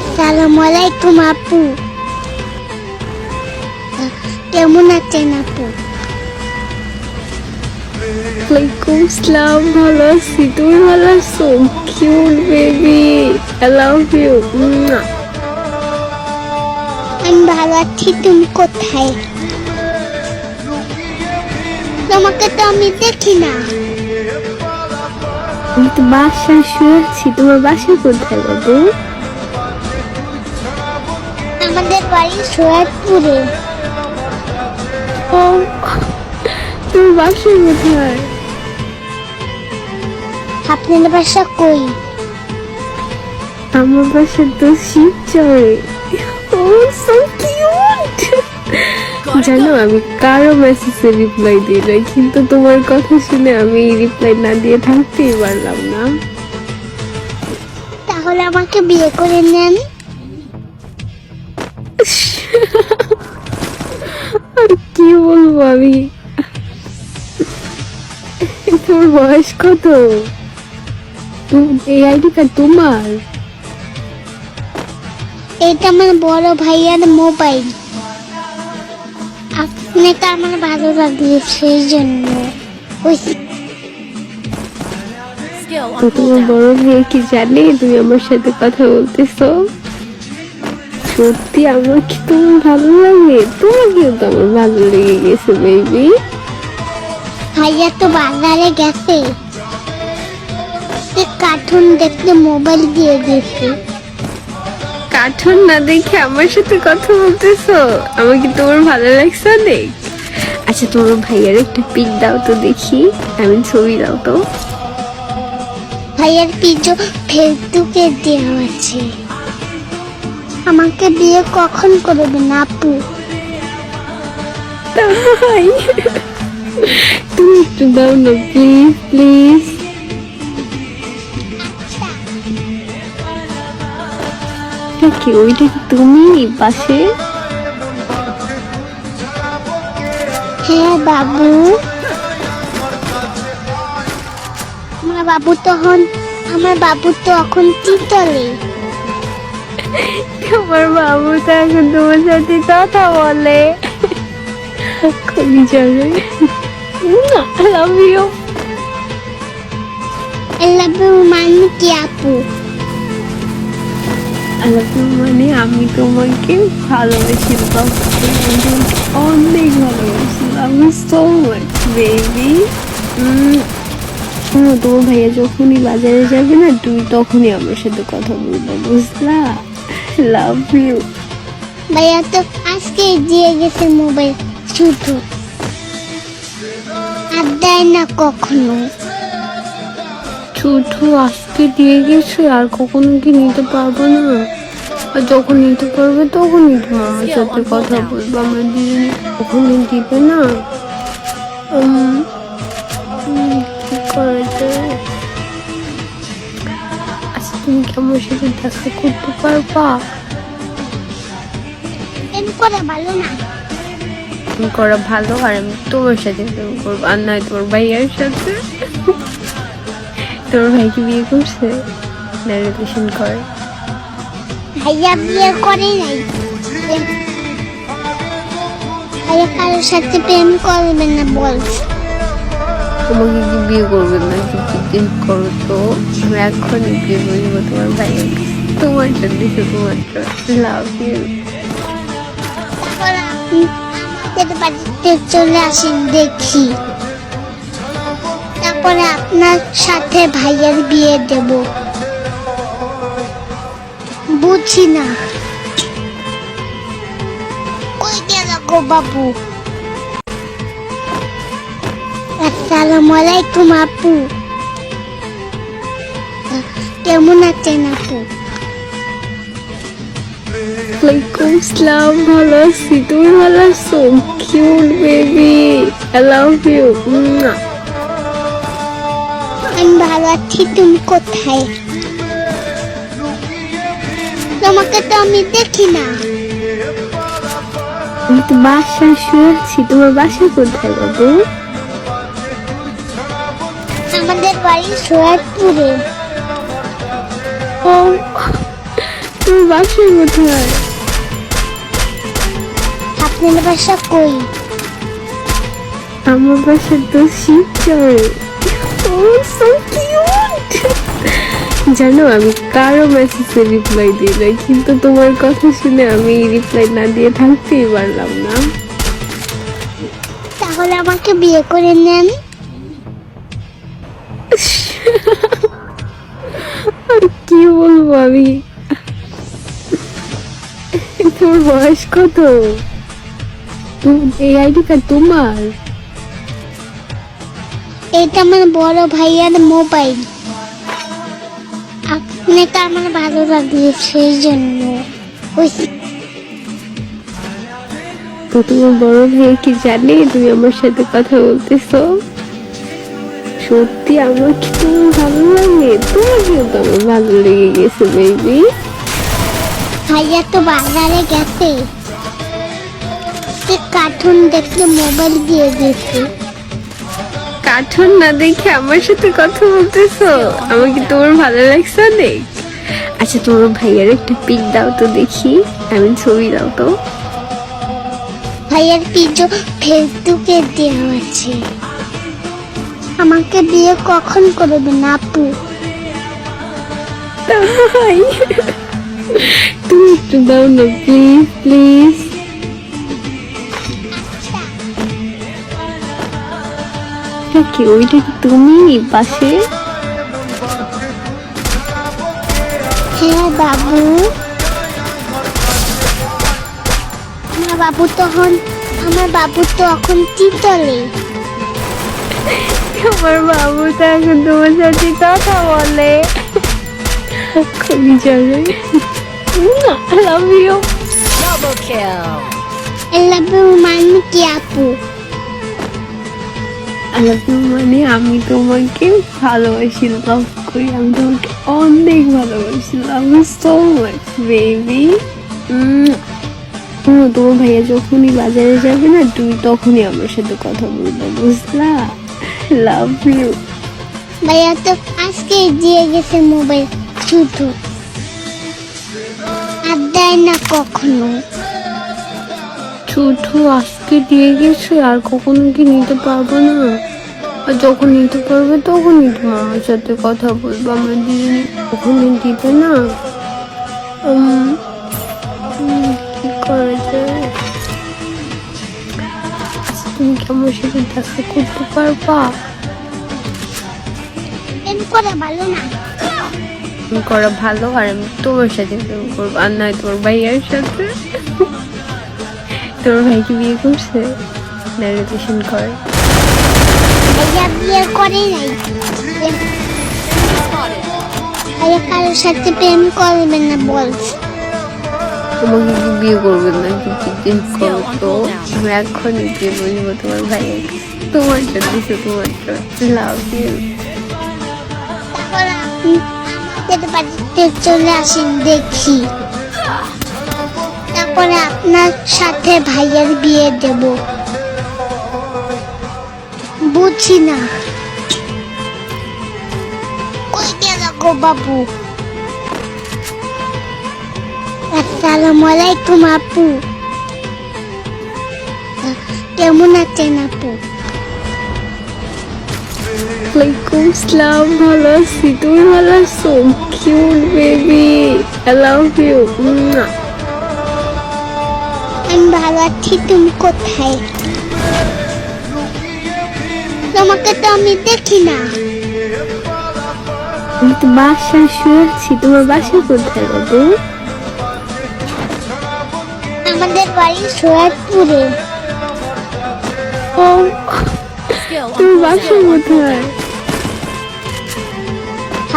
আসসালামু আলাইকুম আপু কেমন আছেন আপু ওয়ালাইকুম সালাম ভালো আছি তুমি ভালো আছো cute baby I love you আমি ভালো আছি তুমি কোথায় তোমাকে তো আমি দেখি না আমি তো বাসায় শুয়ে আছি তোমার বাসা কোথায় বাবু বাড়ি সোয়াদপুরে ও তোমার বাসা কোথায়? আপনার বাসা কই? আমার বাসা তো শিবচরে। ও সো কিউট জানো আমি কারও মেসেজে রিপ্লাই দিই না কিন্তু তোমার কথা শুনে আমি রিপ্লাই না দিয়ে থাকতেই পারলাম না। তাহলে আমাকে বিয়ে করে নেন। কি বলব আমি? তোর বয়স কত? তু- এই আইডি কার্ড তোমার? এটা আমার বড় ভাইয়ার মোবাইল। আপনাকে আমার ভালো লাগল সেই জন্য। তোমার বড় ভাই কি জানে? তুমি আমার সাথে কথা বলতেছো? সত্যি আমার কি তোমার ভালো লাগে? তোমাকেও তো আমার ভালো লেগে গেছে বেবি ভাইয়া তো বাজারে গেছে। কার্টুন দেখতে মোবাইল দিয়ে গেছে কার্টুন না দেখে আমার সাথে কথা বলতেছো? আমাকে তোমার ভালো লাগছে অনেক? আচ্ছা তোমার ভাইয়ার একটা পিক দাও তো দেখি। আমি ছবি দাও তো। ভাইয়ার পিজো ফেসবুকে দেওয়া আছে। আমাকে বিয়ে কখন করবেন আপু? তাই? তুমি একটু দাও না প্লিজ প্লিজ কি ওইটা কি তুমি পাশে? হ্যাঁ বাবু। আমার বাবু তখন আমার বাবু তো এখন তিতলে। তোমার বাবু তো এখন তোমার সাথে কথা বলে। খুবই জোরে লাভ ইউ আল্লাহ মানে কি আপু? আলাদা মানে আমি তোমাকে ভালোবেসেছিলাম অনেক ভালোবেসেছিলাম সো মাচ বেবি শোনো তোমার ভাইয়া যখনই বাজারে যাবে না তুই তখনই আমার সাথে কথা বলবে বুঝলা? লাভ ইউ ভাইয়া তো আজকে দিয়ে গেছে মোবাইল শুধু। আর দেয় না কখনো। ছোট আজকে দিয়ে গেছে আর কখনো কি নিতে পারব না? আর যখন নিতে পারবে তখনই তোমার আমার সাথে কথা বলব আমরা দুজনে কখনই দিবে না। তুমি কি আমার সাথে দেখা করতে পারবা? প্রেম করে ভালো না। তুমি করা ভালো আর আমি তোমার সাথে প্রেম করব আর নয় তোমার ভাইয়ের সাথে। তোমার ভাই কি বিয়ে করছে? না রিলেশন করে। ভাইয়া বিয়ে করে নাই। ভাইয়া কারোর সাথে প্রেম করবে না বলছে। তোমাকে কি বিয়ে করবে না কি জিজ্ঞেস করো তো। আমি এখনই বিয়ে করব, তোমার ভাইয়াকে তোমার জন্য লাভ ইউ চলে আসেন দেখি। তারপরে আপনার সাথে ভাইয়ের বিয়ে দেব। বুঝি না। কই গেল গো বাবু? আসসালামু আলাইকুম আপু। কেমন আছেন আপু? ওয়ালাইকুম সালাম ভালো আছি। তুমি ভালো আছো? Cute baby I love you আমি ভালো আছি তুমি কোথায়? তোমাকে তো আমি দেখি না। আমি তো বাসায় শুয়ে আছি তোমার বাসা কোথায় বাবু? আমাদের বাড়ি সোয়াদপুরে বাসা কোথায় আপনার বাসা কই? আমার বাসা তো শিবচরে ও সো কিউট জানো আমি কারও মেসেজে রিপ্লাই দিই না কিন্তু তোমার কথা শুনে আমি রিপ্লাই না দিয়ে থাকতেই পারলাম না। তাহলে আমাকে বিয়ে করে নেন। কি বলব আমি? তোর বয়স কত? এই আইডি কার্ড তোমার? এটা আমার বড় ভাইয়ার মোবাইল। আপনি আপনাকে আমার ভালো লাগছে সেই জন্য। তো তোমার বড় ভাই কি জানে? তুমি আমার সাথে কথা বলতেছো? সত্যি আমার কি তোমার ভালো লাগে? তোমাকেও তো আমার ভালো লেগে গেছে বেবি ভাইয়া তো বাজারে গেছে। কার্টুন দেখতে মোবাইল দিয়ে গেছে কার্টুন না দেখে আমার সাথে কথা বলতেছো? আমাকে তোমার ভালো লাগছে অনেক? আচ্ছা তোমার ভাইয়ার একটা পিক দাও তো দেখি। আমি ছবি দাও তো। ভাইয়ার পিজো ফেসবুকে দেওয়া আছে। আমাকে বিয়ে কখন করবেন আপু? তাই? তুমি একটু দাও না প্লিজ প্লিজ কি ওইটা কি তুমি পাশে? হ্যাঁ বাবু। আমার বাবু তখন আমার বাবু তো এখন তিতলে। আমার বাবু তো এখন তোমার সাথে কথা বলে। খুবই Double kill. এলাবে মানে কি আপু মানে আমি তোমাকে ভালোবাসি লাভ করি আমি তোমাকে অনেক ভালোবাসি love you so much baby তোমার ভাইয়া যখনই বাজারে যাবে না তুমি তখনই আমার সাথে কথা বলবে বুঝলা? লাভ ইউ ভাইয়া তো আজকে দিয়ে গেছে মোবাইল শুধু। আর দেয় না কখনো। ছোট আজকে দিয়ে গেছে আর কখনো কি নিতে পারব না? আর যখন নিতে পারবে তখনই তোমার আমার সাথে কথা বলব। আমরা দুজনে কখনই দিবে না। আচ্ছা, তুমি সাথে দেখা করতে পারবা এম ভালো না। করা ভালো আর আমি তোমার সাথে প্রেম করব আর নয় তোমার ভাইয়ের সাথে। তোমার ভাই কি বিয়ে করছে না রিলেশন করে। ভাইয়া বিয়ে করে নাই। ভাইয়া কারোর সাথে প্রেম করবে না বলছে। তোমাকে কি বিয়ে করবে না? কি জিজ্ঞেস করো তো? আমি এখনই বিয়ে বলব তোমার ভাইয়ের তোমার জন্য শুধু তোমার লাভ ইউ চলে আসেন দেখি। তারপরে আপনার সাথে ভাইয়ের বিয়ে দেব। বুঝি না। কই গেল গো বাবু? আসসালামু আলাইকুম আপু। কেমন আছেন আপু? ওয়ালাইকুম আসসালাম ভালো আছি। তুমি ভালো আছো? Cute baby I love you আমি ভালো আছি তুমি কোথায়? তোমাকে তো আমি দেখি না। আমি তো বাসায় শুয়ে আছি তোমার বাসা কোথায় বাবু? বাড়ি ও Skill বাসা কোথায়?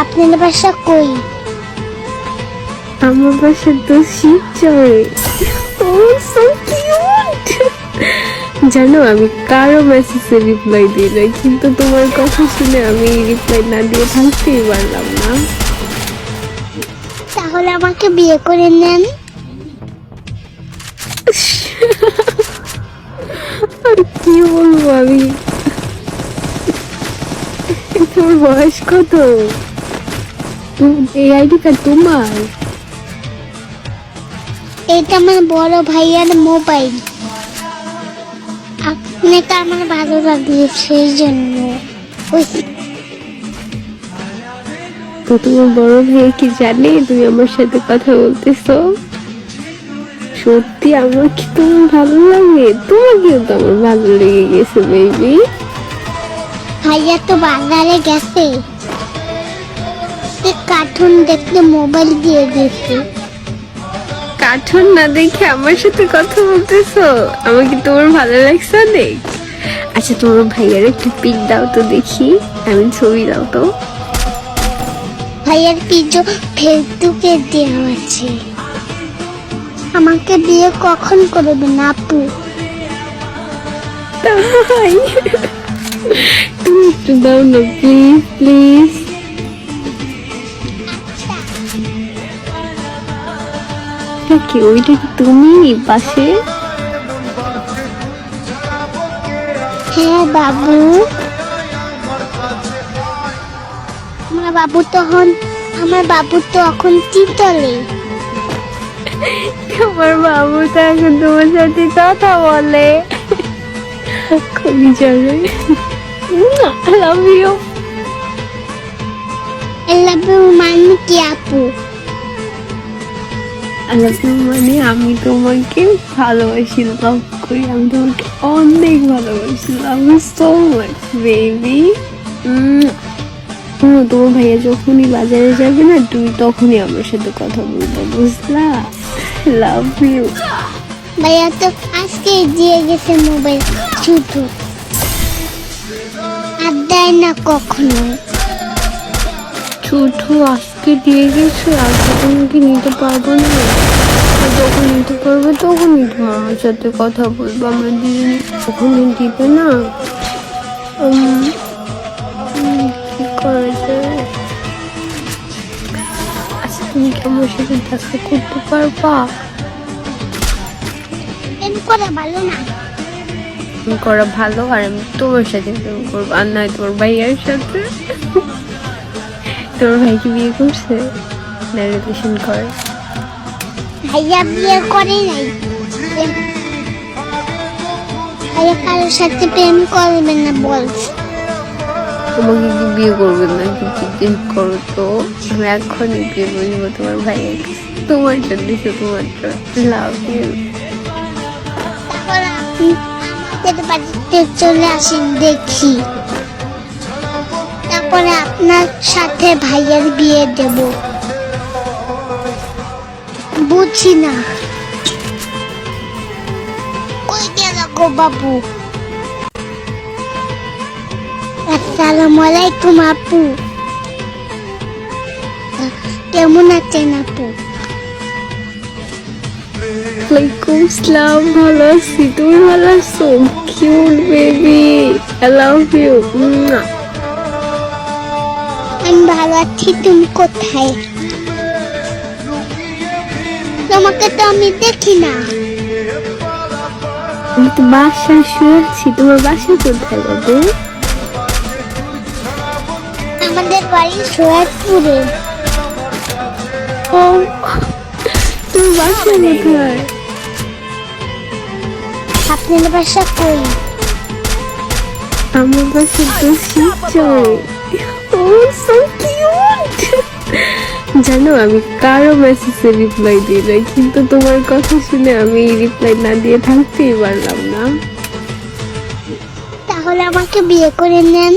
আপনার বাসা কই? আমার বাসা তো শিবচরে। ও সো কিউট জানো আমি কারও মেসেজে রিপ্লাই দিই না কিন্তু তোমার কথা শুনে আমি রিপ্লাই না দিয়ে থাকতেই পারলাম না। তাহলে আমাকে বিয়ে করে নেন। আর কি বলব আমি? বয়স কত? এই আইডি কার্ড তোমার? এটা আমার বড় ভাইয়ার মোবাইল। আপনাকে আমার ভালো লাগল সেই জন্য। তো তোমার বড় ভাই কি জানে? তুমি আমার সাথে কথা বলতেছো? সত্যি আমার কি তোমার ভালো লাগে? তোমাকেও তো আমার ভালো লেগে গেছে বেবি ভাইয়া তো বাজারে গেছে। কার্টুন দেখতে মোবাইল দিয়ে দিয়েছে। কার্টুন না দেখে আমার সাথে কথা বলতেছো? আমার কি তোমার ভালো লাগছে অনেক? আচ্ছা তোমার ভাইয়ার একটু পিক দাও তো দেখি। আমি ছবি দাও তো। ভাইয়ার পিজো ফেসবুকে দেওয়া আছে। আমাকে বিয়ে কখন করবেন আপু? তাই? তুমি একটু দাও না প্লিজ প্লিজ কি ওইটা কি তুমি পাশে হ্যাঁ বাবু। আমার বাবু তখন আমার বাবু তো এখন তিতলে। তোমার বাবু তো এখন তোমার সাথে কথা বলে। খুবই আই লাভ ইউ মানে কি আপু? আই লাভ ইউ মানে আমি তোমাকে ভালোবাসি লাভ করি আমি তোমাকে অনেক ভালোবাসি love you so much baby তোমার ভাইয়া যখনই বাজারে যাবে না তুই তখনই আমার সাথে কথা বলব বুঝলা? লাভ ইউ ভাইয়া তো আজকে দিয়ে গেছে মোবাইল শুধু আর দেয় না কখনো। ছোট আজকে দিয়ে গেছে আর কখন কি নিতে পারব না? যখন নিতে পারবে তখনই তো আমার সাথে কথা বলব। আমরা দুজনে কখনই দিবে না কি সাথে দেখা করতে পারবা এম করে ভালো না। তুমি করা ভালো আর আমি তোমার সাথে প্রেম করব আর নয় তোমার ভাইয়ের সাথে। তোমার ভাইকে বিয়ে করছে না রিলেশন করে। ভাইয়া বিয়ে করে নাই। ভাইয়া কারোর সাথে প্রেম করবে না বলছে। তোমাকে কি বিয়ে করবে না? কি জিজ্ঞেস করো তো? আমি এখনই বিয়ে বলব তোমার ভাইয়ের কাছে। তোমার জন্য শুধুমাত্র লাভ ইউ চলে আসেন দেখি। তারপরে আপনার সাথে ভাইয়ের বিয়ে দেব। বুঝি না। কই গেল গো বাবু? আসসালামু আলাইকুম আপু কেমন আছেন আপু ওয়ালাইকুম আসসালাম ভালো আছি তুমি ভালো আছো cute baby I love you আমি ভালো আছি তুমি কোথায় তোমাকে তো আমি দেখি না আমি তো বাসায় শুয়েছি তোমার বাসা কোথায় বাবু আমাদের বাড়ি ও বাসা কোথায়? আপনার বাসা কই? আমার বাসা তো শিবচর ও সো কিউট জানো আমি কারও মেসেজে রিপ্লাই দিই না কিন্তু তোমার কথা শুনে আমি রিপ্লাই না দিয়ে থাকতেই পারলাম না। তাহলে আমাকে বিয়ে করে নেন।